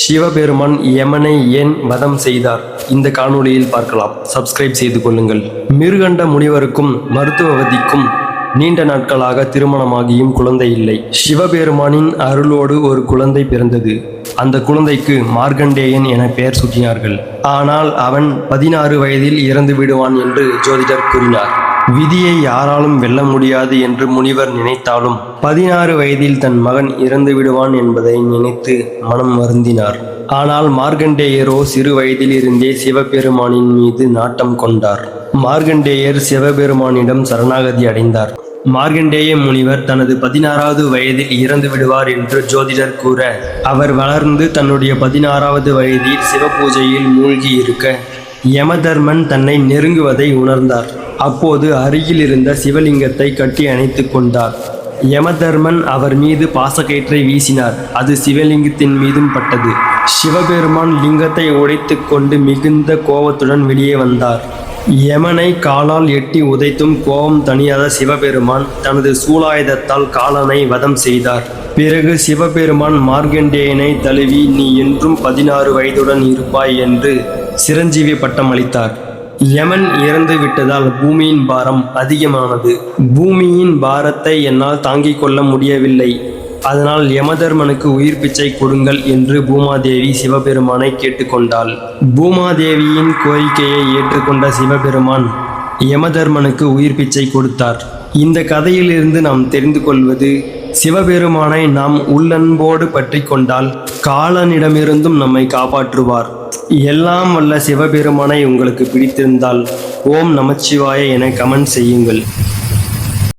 சிவபெருமான் யமனை ஏன் வதம் செய்தார்? இந்த காணொளியில் பார்க்கலாம். சப்ஸ்கிரைப் செய்து கொள்ளுங்கள். மிருகண்ட முனிவருக்கும் மருத்துவவதிக்கும் நீண்ட நாட்களாக திருமணமாகியும் குழந்தை இல்லை. சிவபெருமானின் அருளோடு ஒரு குழந்தை பிறந்தது. அந்த குழந்தைக்கு மார்கண்டேயன் என பெயர் சூட்டினார்கள். ஆனால் அவன் பதினாறு வயதில் இறந்து விடுவான் என்று ஜோதிடர் கூறினார். விதியை யாராலும் வெல்ல முடியாது என்று முனிவர் நினைத்தாலும் பதினாறு வயதில் தன் மகன் இறந்து விடுவான் என்பதை நினைத்து மனம் வருந்தினார். ஆனால் மார்க்கண்டேயரோ சிறு வயதில் இருந்தே சிவபெருமானின் மீது நாட்டம் கொண்டார். மார்க்கண்டேயர் சிவபெருமானிடம் சரணாகதி அடைந்தார். மார்கண்டேய முனிவர் தனது பதினாறாவது வயதில் இறந்து விடுவார் என்று ஜோதிடர் கூற அவர் வளர்ந்து தன்னுடைய பதினாறாவது வயதில் சிவபூஜையில் மூழ்கி இருக்க யமதர்மன் தன்னை நெருங்குவதை உணர்ந்தார். அப்போது அருகில் இருந்த சிவலிங்கத்தை கட்டி அணைத்து கொண்டார். யமதர்மன் அவர் மீது பாசக்கயிற்றை வீசினார். அது சிவலிங்கத்தின் மீதும் பட்டது. சிவபெருமான் லிங்கத்தை உடைத்துக் கொண்டு மிகுந்த கோபத்துடன் வெளியே வந்தார். யமனை காலால் எட்டி உதைத்தும் கோபம் தணியாத சிவபெருமான் தனது சூலாயுதத்தால் காலனை வதம் செய்தார். பிறகு சிவபெருமான் மார்கண்டேயனை தழுவி நீ என்றும் பதினாறு வயதுடன் இருப்பாய் என்று சிரஞ்சீவி பட்டம் அளித்தார். யமன் இறந்து விட்டதால் பூமியின் பாரம் அதிகமானது. பூமியின் பாரத்தை என்னால் தாங்கிக் கொள்ள முடியவில்லை. அதனால் யமதர்மனுக்கு உயிர் பிச்சை கொடுங்கள் என்று பூமாதேவி சிவபெருமானை கேட்டுக்கொண்டாள். பூமாதேவியின் கோரிக்கையை ஏற்றுக்கொண்ட சிவபெருமான் யமதர்மனுக்கு உயிர் பிச்சை கொடுத்தார். இந்த கதையிலிருந்து நாம் தெரிந்து கொள்வது சிவபெருமானை நாம் உள்ளன்போடு பற்றி கொண்டால் காலனிடமிருந்தும் நம்மை காப்பாற்றுவார். எல்லாம் வல்ல சிவபெருமானை உங்களுக்கு பிடித்திருந்தால் ஓம் நமச்சிவாய என கமெண்ட் செய்யுங்கள்.